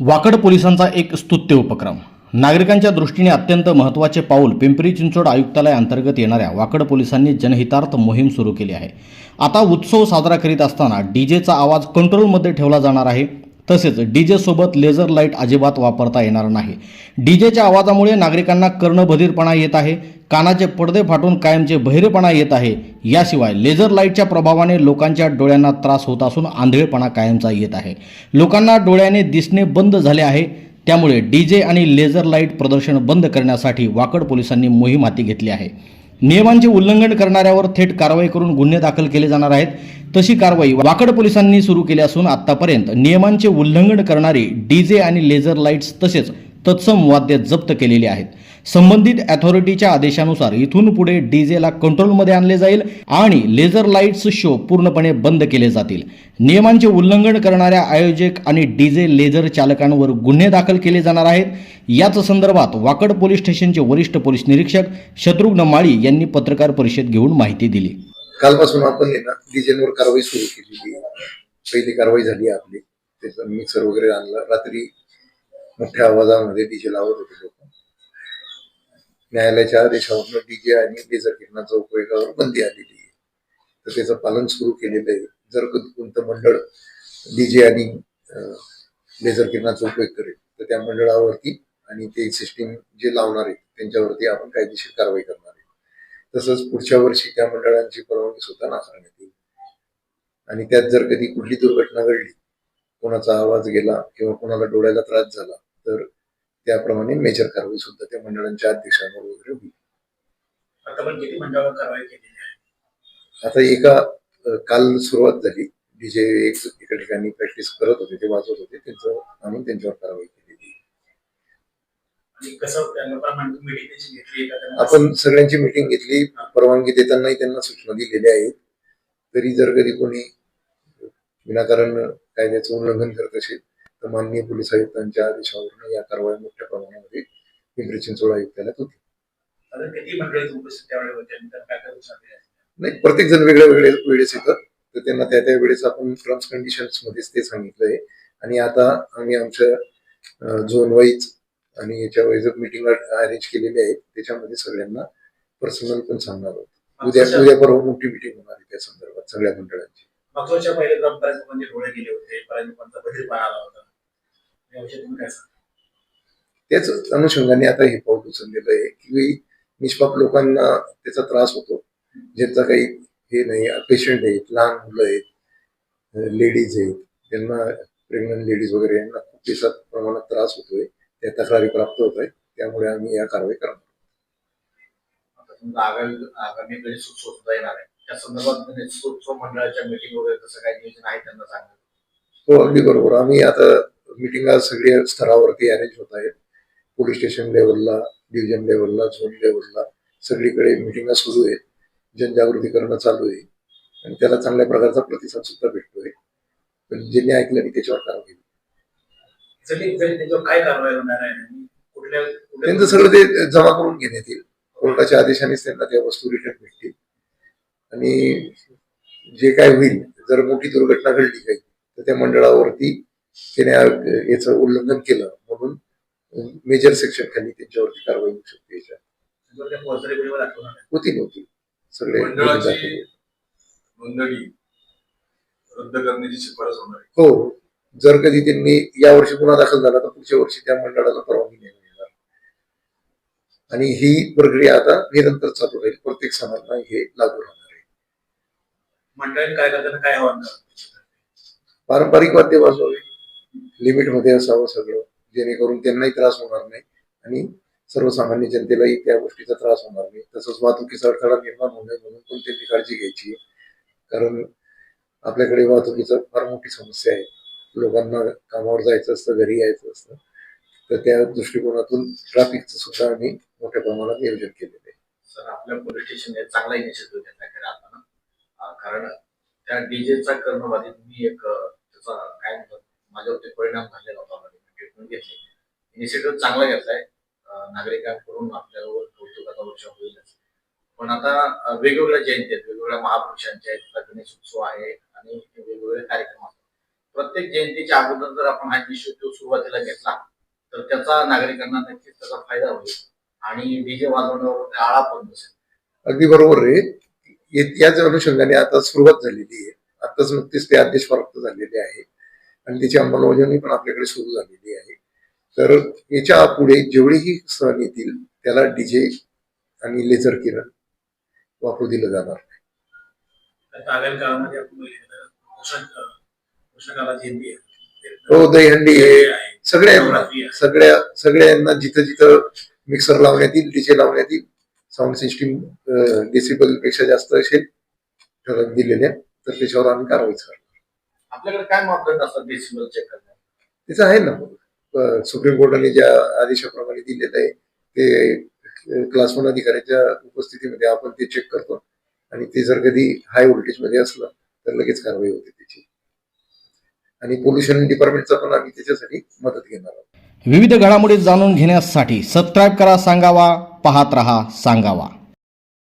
वाकड पोलिसांचा एक स्तुत्य उपक्रम. नागरिकांच्या दृष्टीने अत्यंत महत्त्वाचे पाऊल पिंपरी चिंचवड आयुक्तालय अंतर्गत येणाऱ्या वाकड पोलिसांनी जनहितार्थ मोहीम सुरू केली आहे. आता उत्सव साजरा करीत असताना डीजेचा आवाज कंट्रोलमध्ये ठेवला जाणार आहे. तसेच डीजे सोबत लेझर लाइट अजिबात वापरता येणार नाही. डीजेच्या आवाजामुळे नागरिकांना कर्णबधीरपणा येत आहे कानाचे पडदे फाटून कायमचे बहिरेपणा येत आहे. याशिवाय लेझर लाईटच्या प्रभावाने लोकांच्या डोळ्यांना त्रास होत असून आंधळेपणा कायमचा येत आहे. लोकांना डोळ्याने दिसणे बंद झाले आहे. त्यामुळे डीजे आणि लेझर लाइट प्रदर्शन बंद करण्यासाठी वाकड पोलिसांनी मोहीम हाती घेतली आहे. नियमांचे उल्लंघन करणाऱ्यावर थेट कारवाई करून गुन्हे दाखल केले जाणार आहेत. तशी कारवाई वाकड पोलिसांनी सुरू केली असून आतापर्यंत नियमांचे उल्लंघन करणारी डीजे आणि लेझर लाईट्स तसेच तत्सम वाद्य जप्त केलेली आहेत. संबंधित अथॉरिटीच्या आदेशानुसार इथून पुढे डीजेला कंट्रोलमध्ये आणले जाईल आणि लेझर लाईट्स शो पूर्णपणे बंद केले जातील. नियमांचे उल्लंघन करणाऱ्या आयोजक आणि डीजे लेझर चालकांवर गुन्हे दाखल केले जाणार आहेत. याच संदर्भात वाकड पोलीस स्टेशनचे वरिष्ठ पोलीस निरीक्षक शत्रुघ्न माळी यांनी पत्रकार परिषद घेऊन माहिती दिली. कालपासून आपण आहे ना डिझेलवर कारवाई सुरू केलेली आहे. पहिली कारवाई झाली आपली. त्याचं मिक्सर वगैरे आणलं. रात्री मोठ्या आवाजामध्ये डीजे लावत होते लोक. न्यायालयाच्या आदेशावरनं डीजे आणि लेझर किरणाचा उपयोगावर बंदी आलेली आहे. तर त्याचं पालन सुरू केलेलं आहे. जर कधी कोणतं मंडळ डीजे आणि लेझर किरणाचा उपयोग करेल तर त्या मंडळावरती आणि ते सिस्टीम जे लावणार आहेत त्यांच्यावरती आपण कायदेशीर कारवाई करणार तसंच पुढच्या वर्षी त्या मंडळांची परवानगी सुद्धा नाकारण्यात येईल. आणि त्यात जर कधी कुठली दुर्घटना घडली कोणाचा आवाज गेला किंवा कोणाला डोळ्याला त्रास झाला तर त्याप्रमाणे मेजर कारवाई सुद्धा त्या मंडळांच्या अध्यक्षांवर वगैरे होईल. आता पण किती मंडळावर कारवाई केलेली आहे? आता एका काल सुरुवात झाली. डीजे एक एका ठिकाणी प्रॅक्टिस करत होते ते वाजवत होते. त्यांचं आणून त्यांच्यावर कारवाई केलेली आणि कसं त्यांना प्रमाणे मीटिंग त्याची घेतली आहे का? त्यांना आपण सगळ्यांची मिटिंग घेतली. परवानगी देतानाही त्यांना सूचना दिलेल्या आहेत. तरी जर कधी कोणी विनाकारण कायद्याचं उल्लंघन करत असेल तर माननीय पोलीस आयुक्तांच्या आदेशावरून या कारवाई मोठ्या प्रमाणामध्ये पिंपरी चिंचवड आयुक्तालयात होती साधारण किती मंडळी उपस्थित त्यावेळी होते? आणि त्यांना काय नाही प्रत्येक जण वेगळ्या वेगळ्या वेळेस येतं. तर त्यांना त्या त्या वेळेस आपण टर्म्स कंडिशन्स मध्येच ते सांगितलंय. आणि आता आम्ही आमच्या झोन वाईज आणि याच्या वाईज मिटिंग अरेंज केलेली आहे त्याच्यामध्ये सगळ्यांना पर्सनल पण सांगणार आहोत. उद्या उद्या परवा मोठी मिटिंग होणार आहे त्या संदर्भात सगळ्या मंडळांची. मागच्या पहिले ग्रामपंचायत म्हणजे डोळे गेले होते आला होता. त्याच अनुषंगाने आता हे पाऊल उचललेलं आहे की निष्पाप लोकांना त्याचा त्रास होतो. ज्यांचा काही हे नाही पेशंट आहेत लहान मुलं आहेत लेडीज आहेत त्यांना प्रेग्नंट लेडीज वगैरे यांना खूप दिवसात प्रमाणात त्रास होतोय. त्या तक्रारी प्राप्त होत आहेत त्यामुळे आम्ही या कारवाई करणार. आता समजा आगामी आगामी गणेशोत्सव सुद्धा येणार आहे. त्या संदर्भात गणेशोत्सव मंडळाच्या मीटिंग वगैरे तसं काही नियोजन आहे त्यांना सांगा हो अगदी बरोबर. आम्ही आता मिटिंगा सगळ्या स्तरावरती अरेंज होत आहेत. पोलीस स्टेशन लेवलला डिव्हिजन लेवलला झोन लेवलला सगळीकडे मिटिंगा सुरू आहेत. जनजागृती करणं चालू आहे. आणि त्याला चांगल्या प्रकारचा प्रतिसाद सुद्धा भेटतोय. पण ज्यांनी ऐकलं नाही त्याच्यावर कारवाई. जरी जरी त्याच्यावर काय कारवाई होणार आहे? आणि कुठल्या कुठल्या- त्यांचं सगळं ते जमा करून घेण्यात येईल. कोर्टाच्या आदेशानेच त्यांना त्या वस्तू रिटर्न भेटतील. आणि जे काय होईल जर मोठी दुर्घटना घडली काही तर त्या मंडळावरती त्याने आ- याचं उल्लंघन केलं म्हणून मेजर सेक्शन खाली त्यांच्यावरती कारवाई होऊ शकते याच्यात. जर त्या फौजदारी गुन्ह्यावर दाखवणार आहे होती नव्हती सगळे मंडळाची-. नोंदणी रद्द करण्याची शिफारस होणार आहे. हो. जर कधी त्यांनी या वर्षी गुन्हा दाखल झाला तर पुढच्या वर्षी त्या मंडळाला परवानगी नाही मिळणार. आणि ही प्रक्रिया आता निरंतर चालू राहील. प्रत्येक सणांना हे लागू राहणार आहे. मंडळाने काय करताना काय आव्हान करतात पारंपरिक वाद्य वाजवावे. लिमिटमध्ये असावं सगळं. जेणेकरून त्यांनाही त्रास होणार नाही आणि सर्वसामान्य जनतेलाही त्या गोष्टीचा त्रास होणार नाही. तसंच वाहतुकीचा अडथळा निर्माण होऊ नये म्हणून पण त्यांनी काळजी घ्यायची. कारण आपल्याकडे वाहतुकीचं फार मोठी समस्या आहे. लोकांना कामावर जायचं असतं घरी यायचं असतं तर त्या दृष्टिकोनातून ट्रॅफिकचं सुद्धा आम्ही मोठ्या प्रमाणात नियोजन केलेलं आहे. सर आपल्या पोलीस स्टेशनने चांगला इनिशिएटिव्ह घेतला खरं आता कारण त्या डीजेचा कर्णवादी मी एक त्याचा काय म्हणतात माझ्यावरती परिणाम झालेला होता ट्रीटमेंट घेतली. इनिशिएटिव्ह चांगला घेतलाय. नागरिकांकडून आपल्यावर कौतुकाचा वर्ष होईलच. पण आता वेगवेगळ्या जयंती आहेत वेगवेगळ्या महापुरुषांच्या आहेत गणेश उत्सव आहे आणि वेगवेगळे कार्यक्रम आहेत प्रत्येक जयंतीच्या अगोदर जर आपण हा इनिशिएटिव्ह सुरुवातीला घेतला तर त्याचा नागरिकांना नक्कीच त्याचा फायदा होईल. आणि डीजे वाजवण्यावर आळा पण बसेल. अगदी बरोबर आहे. ये- याच अनुषंगाने आता सुरुवात झालेली आहे. आताच नुकतीच ते आदेश प्राप्त झालेले आहे. आणि त्याची अंमलबजावणी पण आपल्याकडे सुरू झालेली आहे. तर याच्यापुढे जेवढेही सण येतील त्याला डीजे आणि लेझर किरण वापरू दिलं जाणार आता हो दहीहंडी आहे. सगळ्यांना आहे. सगळ्या सगळ्यांना जिथं जिथं मिक्सर लावण्यात येईल डीजे लावण्यात येईल साऊंड सिस्टीम डेसिबलपेक्षा जास्त असेल ठरवून दिलेल्या तर त्याच्यावर आम्ही कारवाई करणार. आपल्याकडे काय मापदंड असतात डेसिबल चेक करण्यात? त्याचं आहे ना. सुप्रीम कोर्टाने ज्या आदेशाप्रमाणे दिलेलं आहे ते क्लास वन अधिकाऱ्याच्या उपस्थितीमध्ये आपण ते चेक करतो. आणि ते जर कधी हाय व्होल्टेजमध्ये असलं तर लगेच कारवाई होते त्याची. आणि पोल्युशन डिपार्टमेंटचा पण आम्ही त्याच्यासाठी मदत घेणार आहोत. विविध घडामोडी जाणून घेण्यासाठी सबस्क्राईब करा सांगावा पाहत रहा सांगावा.